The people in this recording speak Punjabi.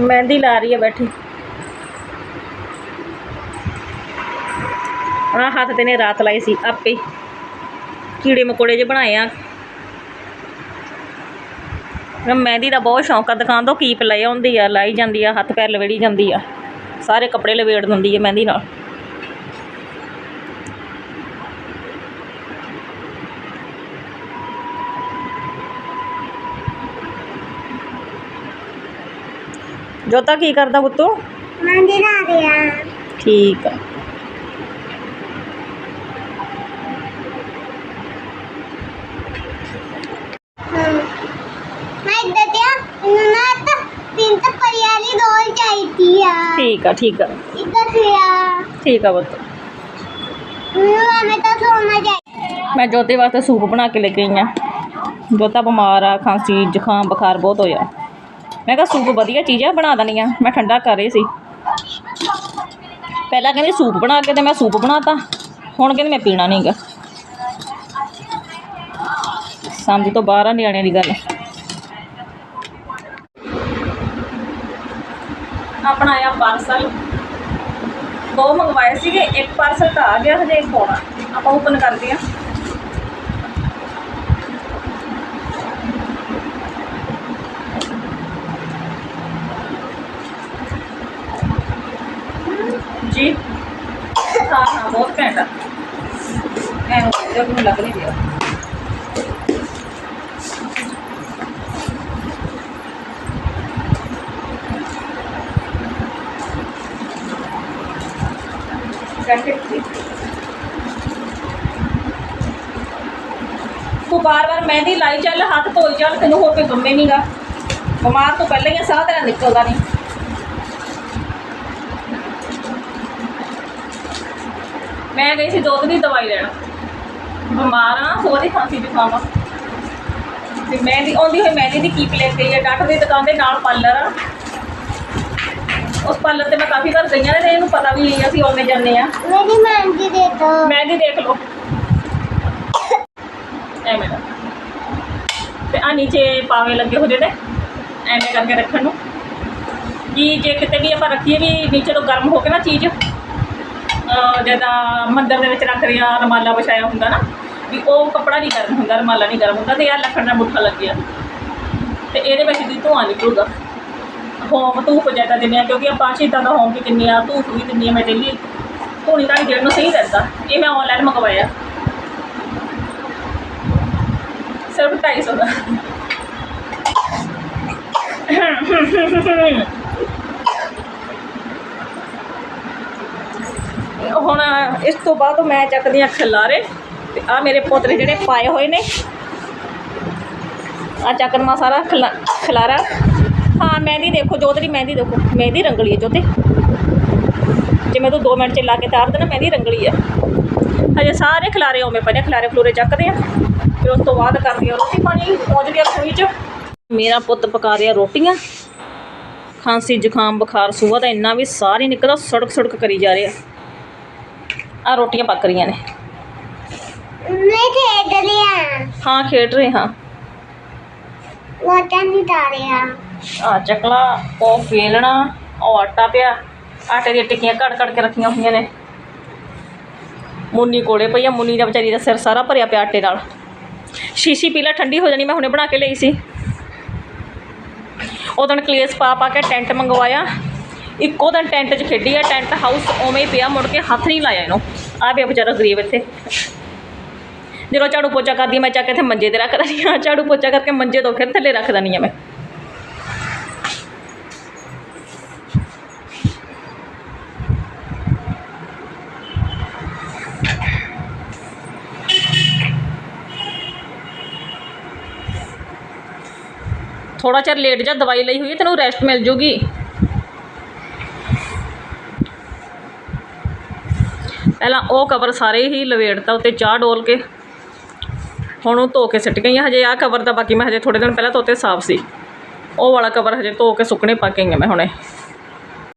ਮਹਿੰਦੀ ਲਾ ਰਹੀ ਹੈ, ਬੈਠੀ। ਆ ਹੱਥ ਤੇ ਨੇ ਰਾਤ ਲਾਈ ਸੀ, ਆਪੇ। ਕੀੜੇ ਮਕੋੜੇ ਜੇ ਬਣਾਏ ਆ। ਮਹਿੰਦੀ ਦਾ ਬਹੁਤ ਸ਼ੌਂਕ ਆ ਦੁਕਾਨ ਤੋਂ ਕੀਪ ਲੈ ਆਉਂਦੀ ਆ, ਲਾਈ ਜਾਂਦੀ ਆ, ਹੱਥ ਪੈਰ ਲਵੇੜੀ ਜਾਂਦੀ ਆ। ਸਾਰੇ ਕੱਪੜੇ ਲਵੇੜ ਦਿੰਦੀ ਆ ਮਹਿੰਦੀ ਨਾਲ। ਜੋਤਾ ਕੀ ਕਰਦਾ ਪੁੱਤੂ? ਮਹਿੰਦੀ ਲਾ ਰਿਹਾ ਠੀਕ ਆ। ਮੈਂ ਇੱਦਾਂ ਦਿਆ ਇਹਨੂੰ ਨਾ ਤਾਂ ਤਿੰਨ ਤਾਂ ਪਰਿਆਲੀ ਦੋਲ ਚਾਹੀਦੀ ਆ। ਠੀਕ ਆ ਠੀਕ ਆ। ਇੱਦਾਂ ਦਿਆ ਠੀਕ ਆ ਪੁੱਤ। ਮੈਨੂੰ ਐਵੇਂ ਤਾਂ ਸੋਣਾ ਚਾਹੀਦਾ ਮੈਂ ਜੋਤੇ ਵਾਸਤੇ ਸੂਪ ਬਣਾ ਕੇ ਲੈ ਕੇ ਆਈ ਆ। ਜੋਤਾ ਬਿਮਾਰ ਆ ਖਾਂਸੀ ਜ਼ੁਕਾਮ ਬੁਖਾਰ ਬਹੁਤ ਹੋਇਆ। ਮੈਂ ਕਿਹਾ ਸੂਪ ਵਧੀਆ ਚੀਜ਼ ਆ, ਬਣਾ ਦਣੀ ਆ। ਮੈਂ ਠੰਡਾ ਕਰ ਰਹੀ ਸੀ। ਪਹਿਲਾਂ ਕਹਿੰਦੀ ਸੂਪ ਬਣਾ ਕੇ ਤੇ ਮੈਂ ਸੂਪ ਬਣਾਤਾ। ਹੁਣ ਕਹਿੰਦੀ ਮੈਂ ਪੀਣਾ ਨਹੀਂਗਾ ਸਮਝ ਤੋਂ ਬਾਹਰ ਆ ਨਿਆਣਿਆਂ ਦੀ ਗੱਲ। ਆਪਣਾ ਆਇਆ ਪਾਰਸਲ ਦੋ ਮੰਗਵਾਏ ਸੀਗੇ, ਇੱਕ ਪਾਰਸਲ ਤਾਂ ਆ ਗਿਆ, ਹਜੇ ਇੱਕ ਹੋਣਾ ਆਪਾਂ ਓਪਨ ਕਰਦੇ ਆ ਜੀ ਹਾਂ ਹਾਂ ਬਹੁਤ ਘੈਂਟ ਆ। ਐਂ ਹੋ ਗਿਆ ਲੱਗ ਨਹੀਂ ਰਿਹਾ। ਤੂੰ ਬਾਰ ਬਾਰ ਮਹਿੰਦੀ ਲਾਈ ਚੱਲ, ਹੱਥ ਧੋਈ ਚੱਲ, ਤੈਨੂੰ ਹੋਰ ਕੋਈ ਗੰਮੇ ਨਹੀਂਗਾ ਬਿਮਾਰ ਤੋਂ ਪਹਿਲਾਂ ਹੀ ਸਾਹ ਤੇਰਾ ਨਿਕਲਦਾ ਨਹੀਂ ਮੈਂ ਗਈ ਸੀ ਦੁੱਧ ਦੀ ਦਵਾਈ ਲੈਣ। ਬਿਮਾਰ ਆ ਉਹਦੀ ਖਾਂਸੀ ਜ਼ੁਕਾਮ ਆ ਤੇ ਮਹਿੰਦੀ ਆਉਂਦੀ ਹੋਈ ਮਹਿੰਦੀ ਦੀ ਕੀਪ ਲੈ ਗਈ ਆ? ਡਾਕਟਰ ਦੀ ਦੁਕਾਨ ਦੇ ਨਾਲ ਪਾਰਲਰ ਆ। ਉਸ ਪਾਰਲਰ ਤੇ ਮੈਂ ਕਾਫੀ ਵਾਰ ਗਈਆਂ ਨੇ ਤੇ ਇਹਨੂੰ ਪਤਾ ਵੀ ਅਸੀਂ ਆਉਂਦੇ ਜਾਂਦੇ ਆ। ਮੇਰੀ ਮਹਿੰਦੀ ਦੇ ਦੋ। ਮਹਿੰਦੀ ਦੇਖ ਲਓ। ਐਵੇਂ ਦਾ ਤੇ ਆ ਨੀਚੇ ਪਾਵੇ ਲੱਗੇ ਹੋਏ ਨੇ। ਐਵੇਂ ਕਰਕੇ ਰੱਖਣ ਨੂੰ। ਕਿ ਜੇ ਕਿਤੇ ਵੀ ਆਪਾਂ ਰੱਖੀਏ ਵੀ ਨੀਚੇ ਤੋਂ ਗਰਮ ਹੋ ਕੇ ਨਾ ਚੀਜ਼। ਜਿੱਦਾਂ ਮੰਦਰ ਦੇ ਵਿੱਚ ਰੱਖ ਰਿਆ ਰਮਾਲਾ ਵਿਛਾਇਆ ਹੁੰਦਾ ਨਾ, ਵੀ ਉਹ ਕੱਪੜਾ ਨਹੀਂ ਗਰਮ ਹੁੰਦਾ, ਰਮਾਲਾ ਨਹੀਂ ਗਰਮ ਹੁੰਦਾ ਤੇ ਆ ਲੱਕੜ ਦਾ ਮੁੱਠਾ ਲੱਗਿਆ ਤੇ ਇਹਦੇ ਵਿੱਚ ਦੀ ਧੂਆਂ ਨਿਕਲੂਗਾ। ਹੋਮ ਧੂਪ ਜ਼ਿਆਦਾ ਦਿੰਦੇ ਆ, ਕਿਉਂਕਿ ਆਪਾਂ ਸ਼ਹੀਦਾਂ ਦਾ ਹੋਮ ਵੀ ਦਿੰਦੇ ਆ, ਧੂਪ ਵੀ ਦਿੰਦੀ ਆ, ਮੈਂ ਡੇਲੀ ਧੂਣੀ ਤਾਂ ਜਿਹੜਾ ਨੂੰ ਸਹੀ ਰਹਿੰਦਾ, ਇਹ ਮੈਂ ਆਨਲਾਈਨ ਮੰਗਵਾਇਆ। ਸਿਰਫ 250 ਦਾ। ਹੁਣ ਇਸ ਤੋਂ ਬਾਅਦ ਮੈਂ ਚੱਕਦੀ ਆ ਖਿਲਾਰੇ ਤੇ ਆ ਮੇਰੇ ਪੁੱਤ ਨੇ ਜਿਹੜੇ ਪਾਏ ਹੋਏ ਨੇ। ਆ ਚੱਕਰ ਸਾਰਾ ਖਲਾ- ਹਾਂ, ਮਹਿੰਦੀ ਦੇਖੋ ਜੋਤ ਦੀ ਮਹਿੰਦੀ ਦੇਖੋ। ਮਹਿੰਦੀ ਰੰਗਲੀ ਹੈ ਜੋਤੇ। ਜੇ ਮੈਂ ਤੂੰ 2 ਮਿੰਟ ਚ ਲਾ ਕੇ ਤਾਰ ਦੇਣਾ, ਮਹਿੰਦੀ ਰੰਗਲੀ ਹੈ। ਹਜੇ ਸਾਰੇ ਖਿਲਾਰੇ ਆਉਵੇਂ ਪਏ ਖਿਲਾਰੇ ਖਲਾਰੇ ਚੱਕਦੇ ਆ। ਫਿਰ ਉਸ ਤੋਂ ਬਾਅਦ ਕਰਦੀ ਆ ਰੋਟੀ ਪਾਣੀ, ਪਹੁੰਚ ਗਿਆ ਰਸੋਈ ਚ। ਮੇਰਾ ਪੁੱਤ ਪਕਾ ਰਿਹਾ ਰੋਟੀਆਂ। ਖਾਂਸੀ ਜ਼ੁਕਾਮ, ਬੁਖਾਰ, ਸੂਆ ਦਾ ਇੰਨਾ ਵੀ ਸਾਹ ਨਿਕਲਦਾ ਸੜਕ ਸੜਕ ਕਰੀ ਜਾ ਰਿਹਾ। ਆ ਰੋਟੀਆਂ ਪੱਕ ਰਹੀਆਂ ਨੇ। ਮੈਂ ਖੇਡ ਲਿਆ ਹਾਂ। ਖੇਡ ਰਹੇ ਹਾਂ। ਵਾਟਾਂ ਨਹੀਂ ਤਾਰਿਆ ਆ ਚਕਲਾ ਉਹ ਵੇਲਣਾ ਉਹ ਆਟਾ ਪਿਆ। ਆਟੇ ਦੀਆਂ ਟਿੱਕੀਆਂ ਘੜ ਘੜ ਕੇ ਰੱਖੀਆਂ ਹੋਈਆਂ ਨੇ। ਮੁੰਨੀ ਕੋਲੇ ਪਈ ਆ ਮੁੰਨੀ ਦਾ ਵਿਚਾਰੀ ਦਾ ਸਿਰ ਸਾਰਾ ਭਰਿਆ ਪਿਆ ਆਟੇ ਨਾਲ। ਸ਼ੀਸ਼ੀ ਪੀਲਾ ਠੰਡੀ ਹੋ ਜਾਣੀ ਮੈਂ ਹੁਣੇ ਬਣਾ ਕੇ ਲਈ ਸੀ। ਉਦੋਂ ਕਲੇਸ ਪਾ ਪਾ ਕੇ ਟੈਂਟ ਮੰਗਵਾਇਆ। ਇੱਕੋ ਦਿਨ ਟੈਂਟ 'ਚ ਖੇਡੀ ਆ ਟੈਂਟ ਹਾਊਸ ਉਵੇਂ ਹੀ ਪਿਆ ਮੁੜ ਕੇ ਹੱਥ ਨਹੀਂ ਲਾਇਆ ਇਹਨੂੰ। ਆ ਪਿਆ ਵਿਚਾਰਾ ਗਰੀਬ ਇੱਥੇ। ਜਦੋਂ ਝਾੜੂ ਪੋਚਾ ਕਰਦੀ ਮੈਂ ਚੱਕ ਕੇ ਇੱਥੇ ਮੰਜੇ ਤੇ ਰੱਖ ਦਿੰਦੀ ਹਾਂ ਝਾੜੂ ਪੋਚਾ ਕਰਕੇ ਮੰਜੇ ਤੋਂ ਫਿਰ ਥੱਲੇ ਰੱਖ ਦਿੰਦੀ ਹਾਂ ਮੈਂ। ਥੋੜਾ ਚਿਰ ਲੇਟ ਜਾ, ਦਵਾਈ ਲਈ ਹੋਈ ਤੈਨੂੰ ਰੈਸਟ ਮਿਲ ਜੂਗੀ। ਪਹਿਲਾਂ ਉਹ ਕਵਰ ਸਾਰੇ ਹੀ ਲਵੇੜਤਾ, ਉੱਤੇ ਚਾਹ ਡੋਲ ਕੇ। ਹੁਣ ਉਹ ਧੋ ਕੇ ਸਿੱਟ ਗਈ ਗਈਆਂ, ਹਜੇ ਆਹ ਕਵਰ ਦਾ ਬਾਕੀ ਮੈਂ ਹਜੇ ਥੋੜੇ ਦਿਨ ਪਹਿਲਾਂ ਧੋਤੇ ਸਾਫ਼ ਸੀ। ਉਹ ਵਾਲਾ ਕਵਰ ਹਜੇ ਧੋ ਕੇ ਸੁੱਕਣੇ ਪਾ ਕੇ ਆਈ ਮੈਂ ਹੁਣੇ।